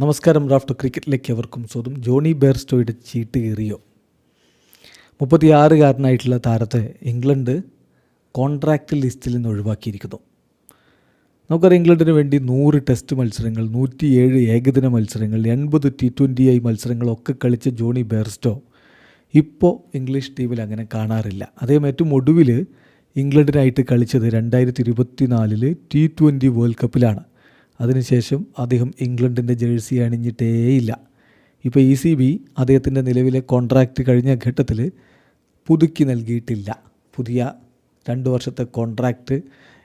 നമസ്കാരം റാഫ്റ്റർ ക്രിക്കറ്റിലേക്ക് അവർക്കും സ്വന്തം ജോണി ബെയർസ്റ്റോയുടെ ചീട്ട് കീറിയോ? മുപ്പത്തിയാറുകാരനായിട്ടുള്ള താരത്തെ ഇംഗ്ലണ്ട് കോൺട്രാക്റ്റ് ലിസ്റ്റിൽ നിന്ന് ഒഴിവാക്കിയിരിക്കുന്നു. നമുക്കറിയാം ഇംഗ്ലണ്ടിന് വേണ്ടി നൂറ് ടെസ്റ്റ് മത്സരങ്ങൾ നൂറ്റിയേഴ് ഏകദിന മത്സരങ്ങൾ എൺപത് ടി ട്വന്റി ഐ മത്സരങ്ങളൊക്കെ കളിച്ച ജോണി ബെയർസ്റ്റോ ഇപ്പോൾ ഇംഗ്ലീഷ് ടീമിൽ അങ്ങനെ കാണാറില്ല. അദ്ദേഹം ഏറ്റവും ഒടുവിൽ ഇംഗ്ലണ്ടിനായിട്ട് കളിച്ചത് രണ്ടായിരത്തി ഇരുപത്തി നാലിൽ ടി ട്വന്റി വേൾഡ് കപ്പിലാണ്. അതിനുശേഷം അദ്ദേഹം ഇംഗ്ലണ്ടിന്റെ ജേഴ്സി അണിഞ്ഞിട്ടേയില്ല. ഇപ്പോൾ ഇ സി ബി അദ്ദേഹത്തിന്റെ നിലവിലെ കോൺട്രാക്റ്റ് കഴിഞ്ഞ ഘട്ടത്തിൽ പുതുക്കി നൽകിയിട്ടില്ല. പുതിയ രണ്ട് വർഷത്തെ കോൺട്രാക്റ്റ്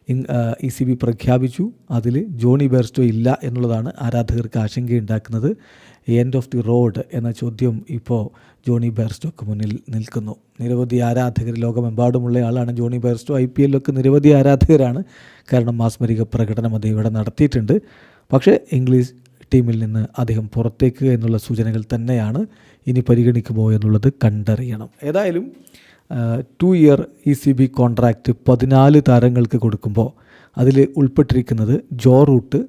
ഇ സി ബി പ്രഖ്യാപിച്ചു. അതിൽ ജോണി ബെയർസ്റ്റോ ഇല്ല എന്നുള്ളതാണ് ആരാധകർക്ക് ആശങ്കയുണ്ടാക്കുന്നത്. എൻഡ് ഓഫ് ദി റോഡ് എന്ന ചോദ്യം ഇപ്പോൾ ജോണി ബെയർസ്റ്റോക്ക് മുന്നിൽ നിൽക്കുന്നു. നിരവധി ആരാധകർ ലോകമെമ്പാടുമുള്ള ആളാണ് ജോണി ബെയർസ്റ്റോ ഐ പി എല്ലൊക്കെ നിരവധി ആരാധകരാണ്. കാരണം മാസ്മരിക പ്രകടനം അദ്ദേഹം ഇവിടെ നടത്തിയിട്ടുണ്ട്. പക്ഷേ ഇംഗ്ലീഷ് ടീമിൽ നിന്ന് അദ്ദേഹം പുറത്തേക്ക് എന്നുള്ള സൂചനകൾ തന്നെയാണ് ഇനി പരിഗണിക്കുമോ എന്നുള്ളത് കണ്ടറിയണം. ഏതായാലും two year E C B contract പതിനാല് താരങ്ങൾക്ക് കൊടുക്കുമ്പോൾ അതിൽ ഉൾപ്പെട്ടിരിക്കുന്നത് Joe Root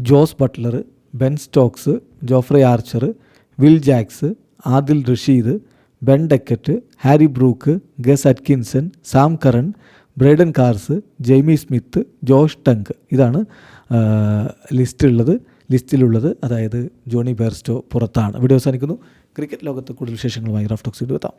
Jos Buttler Ben Stokes Jofra Archer Will Jacks Adil Rashid Ben Duckett Harry Brook Gus Atkinson Sam Curran Brydon Carse Jamie Smith Josh Tongue. ഇതാണ് ലിസ്റ്റുള്ളത് ലിസ്റ്റിലുള്ളത് അതായത് Johnny Bairstow പുറത്താണ്. Video അവസാനിക്കുന്നു. ക്രിക്കറ്റ് ലോകത്ത് കൂടുതൽ വിശേഷങ്ങളുമായി റഫ് ടോക്സ് എത്താം.